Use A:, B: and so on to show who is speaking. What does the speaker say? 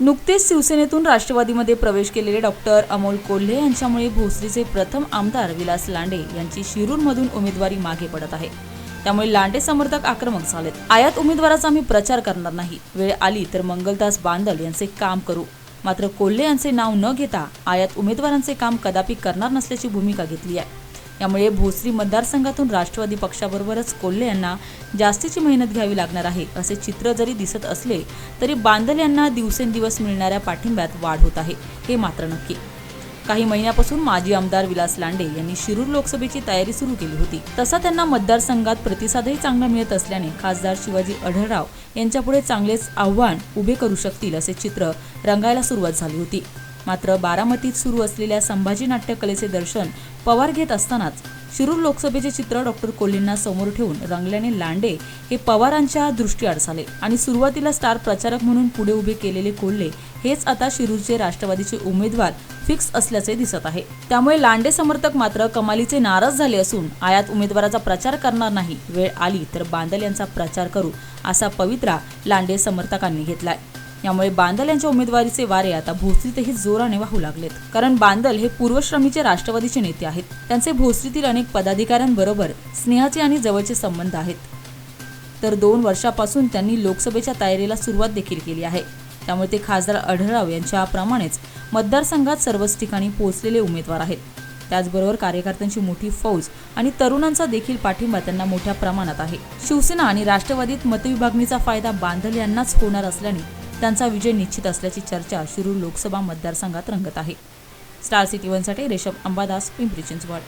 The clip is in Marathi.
A: नुकतेच शिवसेनेतून राष्ट्रवादीमध्ये प्रवेश केलेले डॉक्टर अमोल कोल्हे यांच्यामुळे भोसरीचे प्रथम आमदार विलास लांडे यांची शिरूरमधून उमेदवारी मागे पडत आहे. त्यामुळे लांडे समर्थक आक्रमक झालेत. आयात उमेदवाराचा आम्ही प्रचार करणार नाही. वेळ आली तर मंगलदास बांदल यांचे काम करू. मात्र कोल्हे यांचे नाव न घेता आयात उमेदवारांचे काम कदापि करणार नसल्याची भूमिका घेतली आहे. यामुळे भोसरी मतदारसंघातून राष्ट्रवादी पक्षाबरोबरच कोल्हे यांना जास्तीची मेहनत घ्यावी लागणार आहे असे चित्र जरी दिसत असले तरी बांदल यांना दिवसेंदिवस मिळणाऱ्या पाठिंब्यात वाढ होत आहे हे मात्र नक्की. काही महिन्यापासून माजी आमदार विलास लांडे यांनी शिरूर लोकसभेची तयारी सुरू केली होती. तसा त्यांना मतदारसंघात प्रतिसादही चांगला मिळत असल्याने खासदार शिवाजी आढळराव यांच्यापुढे चांगलेच आव्हान उभे करू शकतील असे चित्र रंगायला सुरुवात झाली होती. मात्र बारामतीत सुरू असलेल्या संभाजी नाट्यकलेचे दर्शन पवार घेत असतानाच शिरूर लोकसभेचे चित्र डॉक्टर कोल्हेंना समोर ठेवून रंगल्याने लांडे हे पवारांच्या दृष्टीआड झाले आणि सुरुवातीला स्टार प्रचारक म्हणून पुढे उभे केलेले कोल्हे हेच आता शिरूरचे राष्ट्रवादीचे उमेदवार फिक्स असल्याचे दिसत आहे. त्यामुळे लांडे समर्थक मात्र कमालीचे नाराज झाले असून आयात उमेदवाराचा प्रचार करणार नाही वेळ आली तर बांदल यांचा प्रचार करू असा पवित्रा लांडे समर्थकांनी घेतलाय. यामुळे बांदल यांच्या उमेदवारीचे वारे आता भोसरीतही जोराने वाहू लागलेत. कारण बांदल हे पूर्वश्रमीचे राष्ट्रवादीचे नेते आहेत. त्यांचे भोसरीतील अनेक पदाधिकाऱ्यांबरोबर स्नेहाचे आणि जवळचे संबंध आहेत. तर दोन वर्षापासून त्यांनी लोकसभेच्या तयारीला सुरुवात देखील केली आहे. त्यामुळे ते खासदार आढळराव यांच्याप्रमाणेच मतदारसंघात सर्वच ठिकाणी पोहोचलेले उमेदवार आहेत. त्याचबरोबर कार्यकर्त्यांची मोठी फौज आणि तरुणांचा देखील पाठिंबा त्यांना मोठ्या प्रमाणात आहे. शिवसेना आणि राष्ट्रवादीत मतविभागणीचा फायदा बांधल यांनाच होणार असल्याने त्यांचा विजय निश्चित असल्याची चर्चा शिरूर लोकसभा मतदारसंघात रंगत आहे. स्टार सिटी वनसाठी रेशम अंबादास पिंपरी चिंचवड.